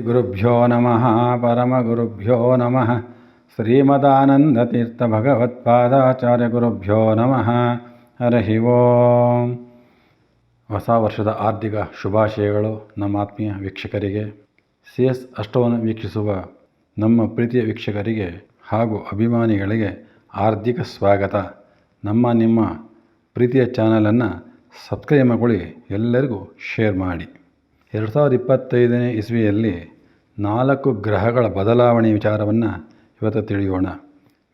ಗುರುಭ್ಯೋ ನಮಃ ಪರಮಗುರುಭ್ಯೋ ನಮಃ ಶ್ರೀಮದಾನಂದತೀರ್ಥಭಗವತ್ಪಾದಾಚಾರ್ಯಗುರುಭ್ಯೋ ಭಗವತ್ಪಾದಾಚಾರ್ಯ ಗುರುಭ್ಯೋ ನಮಃ ಹರಿ ಓಂ ಹೊಸ ವರ್ಷದ ಆರ್ಥಿಕ ಶುಭಾಶಯಗಳು ನಮ್ಮ ಆತ್ಮೀಯ ವೀಕ್ಷಕರಿಗೆ. ಸಿ ಎಸ್ ಅಷ್ಟವನ್ನು ವೀಕ್ಷಿಸುವ ನಮ್ಮ ಪ್ರೀತಿಯ ವೀಕ್ಷಕರಿಗೆ ಹಾಗೂ ಅಭಿಮಾನಿಗಳಿಗೆ ಆರ್ಥಿಕ ಸ್ವಾಗತ. ನಮ್ಮ, ನಿಮ್ಮ ಪ್ರೀತಿಯ ಚಾನಲನ್ನು ಸಬ್ಸ್ಕ್ರೈಬ್ ಮಾಡಿಕೊಳ್ಳಿ, ಎಲ್ಲರಿಗೂ ಶೇರ್ ಮಾಡಿ. ಎರಡು ಸಾವಿರದ ಇಪ್ಪತ್ತೈದನೇ ಇಸ್ವಿಯಲ್ಲಿ ನಾಲ್ಕು ಗ್ರಹಗಳ ಬದಲಾವಣೆ ವಿಚಾರವನ್ನು ಇವತ್ತು ತಿಳಿಯೋಣ.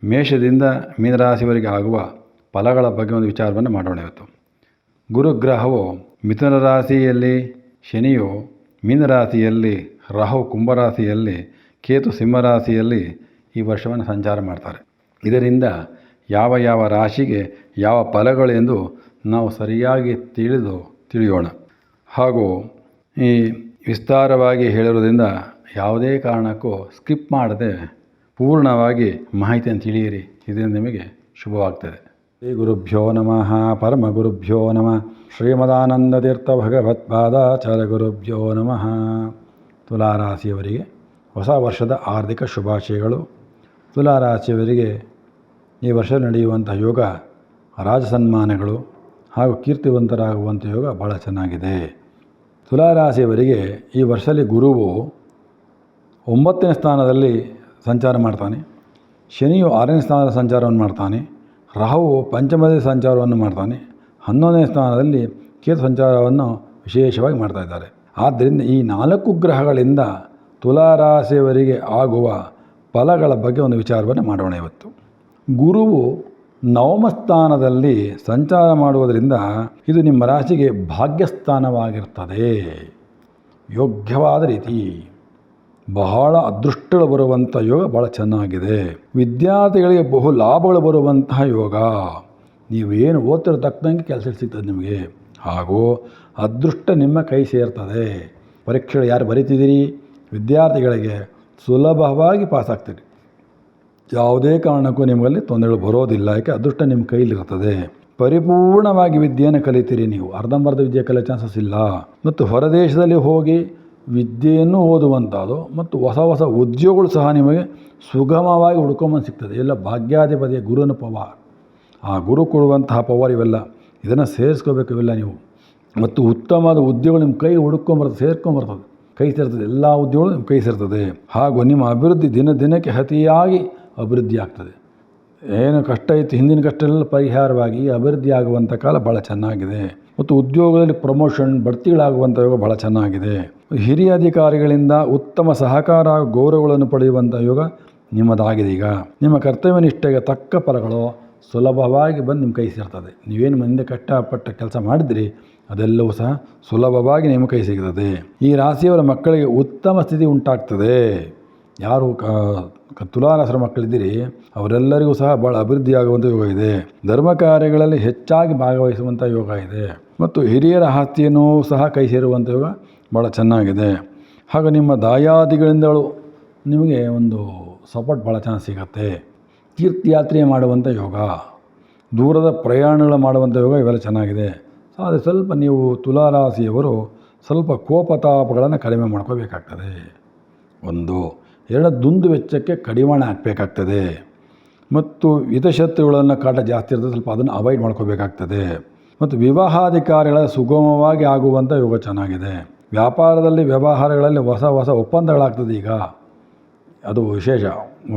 ಮೇಷದಿಂದ ಮೀನರಾಶಿಯವರಿಗೆ ಆಗುವ ಫಲಗಳ ಬಗ್ಗೆ ಒಂದು ವಿಚಾರವನ್ನು ಮಾಡೋಣ ಇವತ್ತು. ಗುರುಗ್ರಹವು ಮಿಥುನ ರಾಶಿಯಲ್ಲಿ, ಶನಿಯು ಮೀನರಾಶಿಯಲ್ಲಿ ರಾಹು ಕುಂಭರಾಶಿಯಲ್ಲಿ ಕೇತು ಸಿಂಹರಾಶಿಯಲ್ಲಿ ಈ ವರ್ಷವನ್ನು ಸಂಚಾರ ಮಾಡ್ತಾರೆ. ಇದರಿಂದ ಯಾವ ಯಾವ ರಾಶಿಗೆ ಯಾವ ಫಲಗಳು ಎಂದು ನಾವು ಸರಿಯಾಗಿ ತಿಳಿದು ತಿಳಿಯೋಣ. ಹಾಗೂ ಈ ವಿಸ್ತಾರವಾಗಿ ಹೇಳಿರೋದ್ರಿಂದ ಯಾವುದೇ ಕಾರಣಕ್ಕೂ ಸ್ಕಿಪ್ ಮಾಡದೆ ಪೂರ್ಣವಾಗಿ ಮಾಹಿತಿಯನ್ನು ತಿಳಿಯಿರಿ. ಇದರಿಂದ ನಿಮಗೆ ಶುಭವಾಗ್ತದೆ. ಶ್ರೀ ಗುರುಭ್ಯೋ ನಮಃ. ಪರಮ ಗುರುಭ್ಯೋ ನಮಃ. ಶ್ರೀಮದಾನಂದತೀರ್ಥ ಭಗವತ್ಪಾದಾಚಾರ್ಯ ಗುರುಭ್ಯೋ ನಮಃ. ತುಲಾರಾಶಿಯವರಿಗೆ ಹೊಸ ವರ್ಷದ ಆರ್ಥಿಕ ಶುಭಾಶಯಗಳು. ತುಲಾರಾಶಿಯವರಿಗೆ ಈ ವರ್ಷ ನಡೆಯುವಂಥ ಯೋಗ ರಾಜಸನ್ಮಾನಗಳು ಹಾಗೂ ಕೀರ್ತಿವಂತರಾಗುವಂಥ ಯೋಗ ಭಾಳ ಚೆನ್ನಾಗಿದೆ. ತುಲಾರಾಶಿಯವರಿಗೆ ಈ ವರ್ಷದಲ್ಲಿ ಗುರುವು ಒಂಬತ್ತನೇ ಸ್ಥಾನದಲ್ಲಿ ಸಂಚಾರ ಮಾಡ್ತಾನೆ. ಶನಿಯು ಆರನೇ ಸ್ಥಾನದ ಸಂಚಾರವನ್ನು ಮಾಡ್ತಾನೆ. ರಾಹುವು ಪಂಚಮದ ಸಂಚಾರವನ್ನು ಮಾಡ್ತಾನೆ. ಹನ್ನೊಂದನೇ ಸ್ಥಾನದಲ್ಲಿ ಕೇತು ಸಂಚಾರವನ್ನು ವಿಶೇಷವಾಗಿ ಮಾಡ್ತಾ ಇದ್ದಾರೆ. ಆದ್ದರಿಂದ ಈ ನಾಲ್ಕು ಗ್ರಹಗಳಿಂದ ತುಲಾರಾಶಿಯವರಿಗೆ ಆಗುವ ಫಲಗಳ ಬಗ್ಗೆ ಒಂದು ವಿಚಾರವನ್ನು ಮಾಡೋಣ ಇವತ್ತು. ಗುರುವು ನವಮ ಸ್ಥಾನದಲ್ಲಿ ಸಂಚಾರ ಮಾಡುವುದರಿಂದ ಇದು ನಿಮ್ಮ ರಾಶಿಗೆ ಭಾಗ್ಯಸ್ಥಾನವಾಗಿರ್ತದೆ ಯೋಗ್ಯವಾದ ರೀತಿ. ಬಹಳ ಅದೃಷ್ಟಗಳು ಬರುವಂಥ ಯೋಗ ಭಾಳ ಚೆನ್ನಾಗಿದೆ. ವಿದ್ಯಾರ್ಥಿಗಳಿಗೆ ಬಹು ಲಾಭಗಳು ಬರುವಂತಹ ಯೋಗ. ನೀವೇನು ಓದ್ತಿರೋ ತಕ್ಕಂಗೆ ಕೆಲಸ ಸಿಗ್ತದೆ ನಿಮಗೆ. ಹಾಗೂ ಅದೃಷ್ಟ ನಿಮ್ಮ ಕೈ ಸೇರ್ತದೆ. ಪರೀಕ್ಷೆಗಳು ಯಾರು ಬರೀತಿದ್ದೀರಿ? ವಿದ್ಯಾರ್ಥಿಗಳಿಗೆ ಸುಲಭವಾಗಿ ಪಾಸ್ ಆಗ್ತೀರಿ ಯಾವುದೇ ಕಾರಣಕ್ಕೂ ನಿಮಗಲ್ಲಿ ತೊಂದರೆಗಳು ಬರೋದಿಲ್ಲ, ಯಾಕೆ ಅದೃಷ್ಟ ನಿಮ್ಮ ಕೈಲಿರ್ತದೆ ಪರಿಪೂರ್ಣವಾಗಿ ವಿದ್ಯೆಯನ್ನು ಕಲಿತೀರಿ ನೀವು. ಅರ್ಧಂಬರ್ಧ ವಿದ್ಯೆ ಕಲಿಯೋ ಚಾನ್ಸಸ್ ಇಲ್ಲ. ಮತ್ತು ಹೊರದೇಶದಲ್ಲಿ ಹೋಗಿ ವಿದ್ಯೆಯನ್ನು ಓದುವಂಥದ್ದು ಮತ್ತು ಹೊಸ ಹೊಸ ಉದ್ಯೋಗಗಳು ಸಹ ನಿಮಗೆ ಸುಗಮವಾಗಿ ಹುಡ್ಕೊಂಬಂದು ಸಿಗ್ತದೆ. ಎಲ್ಲ ಭಾಗ್ಯಾಧಿಪತಿಯ ಗುರುವಿನ ಪವಾರ್ ಆ ಗುರು ಕೊಡುವಂತಹ ಪವರ್ ಇವೆಲ್ಲ, ಇದನ್ನು ಸೇರಿಸ್ಕೋಬೇಕು ಇವೆಲ್ಲ ನೀವು. ಮತ್ತು ಉತ್ತಮವಾದ ಉದ್ಯೋಗಗಳು ನಿಮ್ಮ ಕೈ ಹುಡ್ಕೊಂಬರ್ತದೆ ಸೇರ್ಕೊಂಬರ್ತದೆ ಕೈ ಸೇರ್ತದೆ, ಎಲ್ಲ ಉದ್ಯೋಗಗಳು ನಿಮ್ಮ ಕೈ ಸೇರ್ತದೆ. ಹಾಗೂ ನಿಮ್ಮ ಅಭಿವೃದ್ಧಿ ದಿನ ದಿನಕ್ಕೆ ಅತಿಯಾಗಿ ಅಭಿವೃದ್ಧಿ ಆಗ್ತದೆ. ಏನು ಕಷ್ಟ ಇತ್ತು, ಹಿಂದಿನ ಕಷ್ಟ ಪರಿಹಾರವಾಗಿ ಅಭಿವೃದ್ಧಿ ಆಗುವಂಥ ಕಾಲ ಭಾಳ ಚೆನ್ನಾಗಿದೆ. ಮತ್ತು ಉದ್ಯೋಗದಲ್ಲಿ ಪ್ರಮೋಷನ್ ಬಡ್ತಿಗಳಾಗುವಂಥ ಯೋಗ ಭಾಳ ಚೆನ್ನಾಗಿದೆ. ಹಿರಿಯ ಅಧಿಕಾರಿಗಳಿಂದ ಉತ್ತಮ ಸಹಕಾರ ಗೌರವಗಳನ್ನು ಪಡೆಯುವಂಥ ಯೋಗ ನಿಮ್ಮದಾಗಿದೆ ಈಗ. ನಿಮ್ಮ ಕರ್ತವ್ಯ ನಿಷ್ಠೆಗೆ ತಕ್ಕ ಫಲಗಳು ಸುಲಭವಾಗಿ ಬಂದು ನಿಮ್ಮ ಕೈ ಸೇರ್ತದೆ. ನೀವೇನು ಮುಂದೆ ಕಷ್ಟಪಟ್ಟ ಕೆಲಸ ಮಾಡಿದ್ರಿ, ಅದೆಲ್ಲವೂ ಸಹ ಸುಲಭವಾಗಿ ನಿಮ್ಮ ಕೈ ಸಿಗ್ತದೆ. ಈ ರಾಶಿಯವರ ಮಕ್ಕಳಿಗೆ ಉತ್ತಮ ಸ್ಥಿತಿ ಉಂಟಾಗ್ತದೆ. ಯಾರು ತುಲಾರಾಸರ ಮಕ್ಕಳಿದ್ದೀರಿ, ಅವರೆಲ್ಲರಿಗೂ ಸಹ ಭಾಳ ಅಭಿವೃದ್ಧಿಯಾಗುವಂಥ ಯೋಗ ಇದೆ. ಧರ್ಮ ಕಾರ್ಯಗಳಲ್ಲಿ ಹೆಚ್ಚಾಗಿ ಭಾಗವಹಿಸುವಂಥ ಯೋಗ ಇದೆ. ಮತ್ತು ಹಿರಿಯರ ಆಸ್ತಿಯನ್ನು ಸಹ ಕೈ ಸೇರುವಂಥ ಯೋಗ ಭಾಳ ಚೆನ್ನಾಗಿದೆ. ಹಾಗೂ ನಿಮ್ಮ ದಾಯಾದಿಗಳಿಂದಲೂ ನಿಮಗೆ ಒಂದು ಸಪೋರ್ಟ್ ಭಾಳ ಚೆನ್ನಾಗಿ ಸಿಗತ್ತೆ. ತೀರ್ಥಯಾತ್ರೆ ಮಾಡುವಂಥ ಯೋಗ, ದೂರದ ಪ್ರಯಾಣಗಳು ಮಾಡುವಂಥ ಯೋಗ ಇವೆಲ್ಲ ಚೆನ್ನಾಗಿದೆ. ಆದರೆ ಸ್ವಲ್ಪ ನೀವು ತುಲಾರಾಶಿಯವರು ಸ್ವಲ್ಪ ಕೋಪತಾಪಗಳನ್ನು ಕಡಿಮೆ ಮಾಡ್ಕೋಬೇಕಾಗ್ತದೆ. ಒಂದು ಎರಡು ದುಂದು ವೆಚ್ಚಕ್ಕೆ ಕಡಿವಾಣ ಹಾಕಬೇಕಾಗ್ತದೆ. ಮತ್ತು ಹಿತಶತ್ರುಗಳನ್ನು ಕಾಟ ಜಾಸ್ತಿ ಇರ್ತದೆ, ಸ್ವಲ್ಪ ಅದನ್ನು ಅವಾಯ್ಡ್ ಮಾಡ್ಕೋಬೇಕಾಗ್ತದೆ. ಮತ್ತು ವಿವಾಹಾಧಿಕಾರಿಗಳ ಸುಗಮವಾಗಿ ಆಗುವಂಥ ಯೋಗ ಚೆನ್ನಾಗಿದೆ. ವ್ಯಾಪಾರದಲ್ಲಿ ವ್ಯವಹಾರಗಳಲ್ಲಿ ಹೊಸ ಹೊಸ ಒಪ್ಪಂದಗಳಾಗ್ತದೆ ಈಗ. ಅದು ವಿಶೇಷ.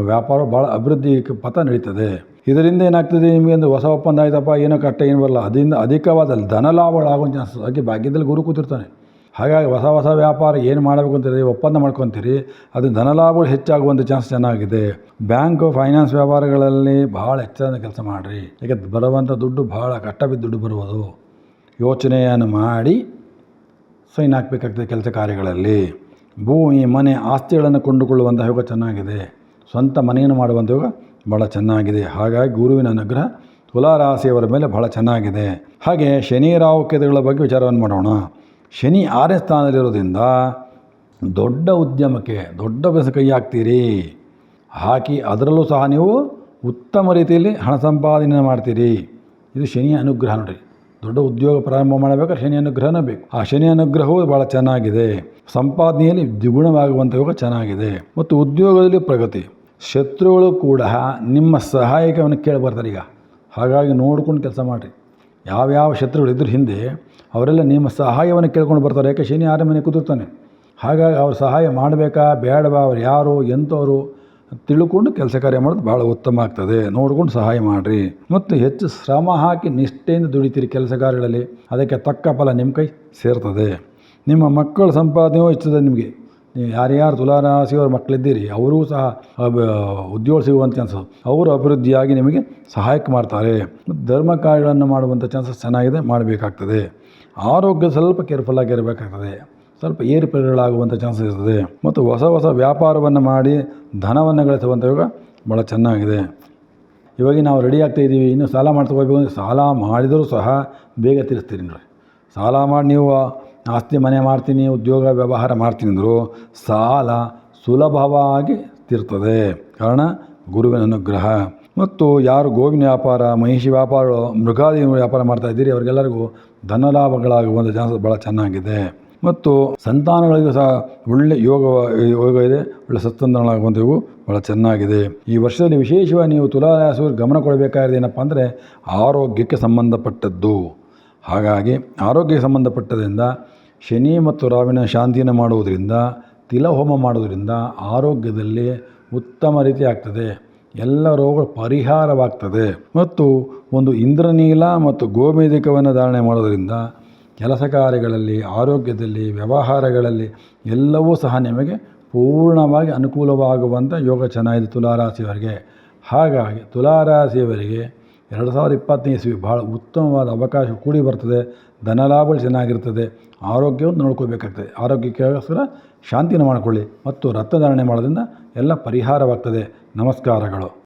ವ್ಯಾಪಾರ ಭಾಳ ಅಭಿವೃದ್ಧಿ ಪಥ ನಡೀತದೆ. ಇದರಿಂದ ಏನಾಗ್ತದೆ ನಿಮಗೆ ಒಂದು ಹೊಸ ಒಪ್ಪಂದ ಆಯ್ತಪ್ಪ, ಏನೋ ಕಟ್ಟ ಏನು ಬರಲ್ಲ. ಅದರಿಂದ ಅಧಿಕವಾದ ಧನಲಾಭಗಳಾಗೋ ಚಾನ್ಸಸ್ ಹಾಗೆ ಭಾಗ್ಯದಲ್ಲಿ ಗುರು ಕೂತಿರ್ತಾನೆ. ಹಾಗಾಗಿ ಹೊಸ ಹೊಸ ವ್ಯಾಪಾರ ಏನು ಮಾಡಬೇಕು ಅಂತೀರಿ ಒಪ್ಪಂದ ಮಾಡ್ಕೊತೀರಿ, ಅದು ಧನಲಾಭಗಳು ಹೆಚ್ಚಾಗುವಂಥ ಚಾನ್ಸ್ ಚೆನ್ನಾಗಿದೆ. ಬ್ಯಾಂಕು ಫೈನಾನ್ಸ್ ವ್ಯವಹಾರಗಳಲ್ಲಿ ಭಾಳ ಹೆಚ್ಚಾದ ಕೆಲಸ ಮಾಡಿರಿ. ಯಾಕೆ ಬರುವಂಥ ದುಡ್ಡು ಭಾಳ ಕಷ್ಟ ಬಿದ್ದು ದುಡ್ಡು ಬರುವುದು. ಯೋಚನೆಯನ್ನು ಮಾಡಿ ಸೈನ್ ಹಾಕಬೇಕಾಗ್ತದೆ ಕೆಲಸ ಕಾರ್ಯಗಳಲ್ಲಿ. ಭೂಮಿ, ಮನೆ, ಆಸ್ತಿಗಳನ್ನು ಕೊಂಡುಕೊಳ್ಳುವಂಥ ಯೋಗ ಚೆನ್ನಾಗಿದೆ. ಸ್ವಂತ ಮನೆಯನ್ನು ಮಾಡುವಂಥ ಯೋಗ ಭಾಳ ಚೆನ್ನಾಗಿದೆ. ಹಾಗಾಗಿ ಗುರುವಿನ ಅನುಗ್ರಹ ತುಲಾರಾಶಿಯವರ ಮೇಲೆ ಭಾಳ ಚೆನ್ನಾಗಿದೆ. ಹಾಗೆ ಶನಿ ರಾಹುಕ್ಯತೆಗಳ ಬಗ್ಗೆ ವಿಚಾರವನ್ನು ಮಾಡೋಣ. ಶನಿ ಆರನೇ ಸ್ಥಾನದಲ್ಲಿರೋದ್ರಿಂದ ದೊಡ್ಡ ಉದ್ಯಮಕ್ಕೆ ದೊಡ್ಡ ಬೆಸ ಕೈ ಹಾಕ್ತೀರಿ. ಹಾಕಿ ಅದರಲ್ಲೂ ಸಹ ನೀವು ಉತ್ತಮ ರೀತಿಯಲ್ಲಿ ಹಣ ಸಂಪಾದನೆ ಮಾಡ್ತೀರಿ. ಇದು ಶನಿಯ ಅನುಗ್ರಹ ನೋಡಿ. ದೊಡ್ಡ ಉದ್ಯೋಗ ಪ್ರಾರಂಭ ಮಾಡಬೇಕಾದ್ರೆ ಶನಿ ಅನುಗ್ರಹನೇ ಬೇಕು. ಆ ಶನಿ ಅನುಗ್ರಹವು ಭಾಳ ಚೆನ್ನಾಗಿದೆ. ಸಂಪಾದನೆಯಲ್ಲಿ ದ್ವಿಗುಣವಾಗುವಂಥ ಯೋಗ ಚೆನ್ನಾಗಿದೆ. ಮತ್ತು ಉದ್ಯೋಗದಲ್ಲಿ ಪ್ರಗತಿ. ಶತ್ರುಗಳು ಕೂಡ ನಿಮ್ಮ ಸಹಾಯಕವನ್ನು ಕೇಳಿ ಬರ್ತಾರೆ ಈಗ ಹಾಗಾಗಿ ನೋಡ್ಕೊಂಡು ಕೆಲಸ ಮಾಡಿರಿ. ಯಾವ್ಯಾವ ಇದ್ರ ಹಿಂದೆ ಅವರೆಲ್ಲ ನಿಮ್ಮ ಸಹಾಯವನ್ನು ಕೇಳ್ಕೊಂಡು ಬರ್ತಾರೆ. ಯಾಕೆ? ಶನಿ ಆರಾಮನೆ ಕುದುರ್ತಾನೆ. ಹಾಗಾಗಿ ಅವ್ರ ಸಹಾಯ ಮಾಡಬೇಕಾ? ಬೇಡವಾ? ಅವ್ರು ಯಾರು? ಎಂಥವ್ರು? ತಿಳ್ಕೊಂಡು ಕೆಲಸ ಕಾರ್ಯ ಮಾಡೋದು ಭಾಳ ಉತ್ತಮ ಆಗ್ತದೆ. ನೋಡ್ಕೊಂಡು ಸಹಾಯ ಮಾಡಿರಿ. ಮತ್ತು ಹೆಚ್ಚು ಶ್ರಮ ಹಾಕಿ ನಿಷ್ಠೆಯಿಂದ ದುಡಿತೀರಿ ಕೆಲಸ ಕಾರ್ಯಗಳಲ್ಲಿ. ಅದಕ್ಕೆ ತಕ್ಕ ಫಲ ನಿಮ್ಮ ಕೈ ಸೇರ್ತದೆ. ನಿಮ್ಮ ಮಕ್ಕಳ ಸಂಪಾದನೆಯೂ ಹೆಚ್ಚುತ್ತದೆ ನಿಮಗೆ. ನೀವು ಯಾರ್ಯಾರು ತುಲಾರಾಶಿಯವ್ರ ಮಕ್ಕಳಿದ್ದೀರಿ, ಅವರೂ ಸಹ ಉದ್ಯೋಗ ಸಿಗುವಂಥ ಚಾನ್ಸಸ್ ಅವರು ಅಭಿವೃದ್ಧಿಯಾಗಿ ನಿಮಗೆ ಸಹಾಯಕ ಮಾಡ್ತಾರೆ. ಧರ್ಮ ಕಾರ್ಯಗಳನ್ನು ಮಾಡುವಂಥ ಚಾನ್ಸಸ್ ಚೆನ್ನಾಗಿದೆ, ಮಾಡಬೇಕಾಗ್ತದೆ. ಆರೋಗ್ಯ ಸ್ವಲ್ಪ ಕೇರ್ಫುಲ್ ಆಗಿರಬೇಕಾಗ್ತದೆ ಸ್ವಲ್ಪ ಏರುಪೇರುಗಳಾಗುವಂಥ ಚಾನ್ಸಸ್ ಇರ್ತದೆ. ಮತ್ತು ಹೊಸ ಹೊಸ ವ್ಯಾಪಾರವನ್ನು ಮಾಡಿ ಧನವನ್ನು ಗಳಿಸುವಂಥ ಯೋಗ ಭಾಳ ಚೆನ್ನಾಗಿದೆ. ಇವಾಗ ನಾವು ರೆಡಿ ಆಗ್ತಾ ಇದ್ದೀವಿ, ಇನ್ನೂ ಸಾಲ ಮಾಡ್ಕೋಬೇಕು ಅಂದರೆ ಸಾಲ ಮಾಡಿದರೂ ಸಹ ಬೇಗ ತೀರಿಸ್ತೀರಿ ನೋಡಿ ಸಾಲ ಮಾಡಿ ನೀವು ಆಸ್ತಿ ಮನೆ ಮಾಡ್ತೀನಿ, ಉದ್ಯೋಗ ವ್ಯವಹಾರ ಮಾಡ್ತೀನಿ ಅಂದರು ಸಾಲ ಸುಲಭವಾಗಿ ತೀರ್ತದೆ. ಕಾರಣ ಗುರುವಿನ ಅನುಗ್ರಹ. ಮತ್ತು ಯಾರು ಗೋವಿನ ವ್ಯಾಪಾರ, ಮಹಿಷಿ ವ್ಯಾಪಾರ ಮೃಗಾದಿ ವ್ಯಾಪಾರ ಮಾಡ್ತಾ ಇದ್ದೀರಿ, ಅವರಿಗೆಲ್ಲರಿಗೂ ಧನಲಾಭಗಳಾಗುವಂಥ ಚಾನ್ಸಸ್ ಭಾಳ ಚೆನ್ನಾಗಿದೆ. ಮತ್ತು ಸಂತಾನಗಳಿಗೂ ಸಹ ಒಳ್ಳೆ ಯೋಗ ಯೋಗ ಇದೆ, ಒಳ್ಳೆ ಸತ್ಸಂತಾನಗಳಾಗುವಂಥ ಇವು ಭಾಳ ಚೆನ್ನಾಗಿದೆ. ಈ ವರ್ಷದಲ್ಲಿ ವಿಶೇಷವಾಗಿ ನೀವು ತುಲಾರಾಸು ಗಮನ ಕೊಡಬೇಕಾಗಿದೆ ಏನಪ್ಪ ಅಂದರೆ ಆರೋಗ್ಯಕ್ಕೆ ಸಂಬಂಧಪಟ್ಟದ್ದು. ಹಾಗಾಗಿ ಆರೋಗ್ಯ ಸಂಬಂಧಪಟ್ಟದ್ರಿಂದ ಶನಿ ಮತ್ತು ರಾವಿನ ಶಾಂತಿಯನ್ನು ಮಾಡುವುದರಿಂದ, ತಿಲಹೋಮ ಮಾಡೋದರಿಂದ ಆರೋಗ್ಯದಲ್ಲಿ ಉತ್ತಮ ರೀತಿ ಆಗ್ತದೆ ಎಲ್ಲ ರೋಗಗಳು ಪರಿಹಾರವಾಗ್ತದೆ. ಮತ್ತು ಒಂದು ಇಂದ್ರನೀಲ ಮತ್ತು ಗೋಮೇಧಿಕವನ್ನು ಧಾರಣೆ ಮಾಡೋದರಿಂದ ಕೆಲಸ ಕಾರ್ಯಗಳಲ್ಲಿ, ಆರೋಗ್ಯದಲ್ಲಿ, ವ್ಯವಹಾರಗಳಲ್ಲಿ ಎಲ್ಲವೂ ಸಹ ನಿಮಗೆ ಪೂರ್ಣವಾಗಿ ಅನುಕೂಲವಾಗುವಂಥ ಯೋಗ ಚೆನ್ನಾಗಿದೆ ತುಲಾರಾಶಿಯವರಿಗೆ. ಹಾಗಾಗಿ ತುಲಾರಾಶಿಯವರಿಗೆ ಎರಡು ಸಾವಿರದ ಇಪ್ಪತ್ತನೇ ಇಸವಿ ಭಾಳ ಉತ್ತಮವಾದ ಅವಕಾಶ ಕೂಡಿ ಬರ್ತದೆ. ಧನ ಧನಲಾಭಗಳು ಚೆನ್ನಾಗಿರ್ತದೆ. ಆರೋಗ್ಯವನ್ನು ನೋಡ್ಕೋಬೇಕಾಗ್ತದೆ ಆರೋಗ್ಯಕ್ಕೋಸ್ಕರ ಶಾಂತಿನ ಮಾಡಿಕೊಳ್ಳಿ ಮತ್ತು ರಕ್ತಧಾರಣೆ ಮಾಡೋದ್ರಿಂದ ಎಲ್ಲ ಪರಿಹಾರವಾಗ್ತದೆ. ನಮಸ್ಕಾರಗಳು.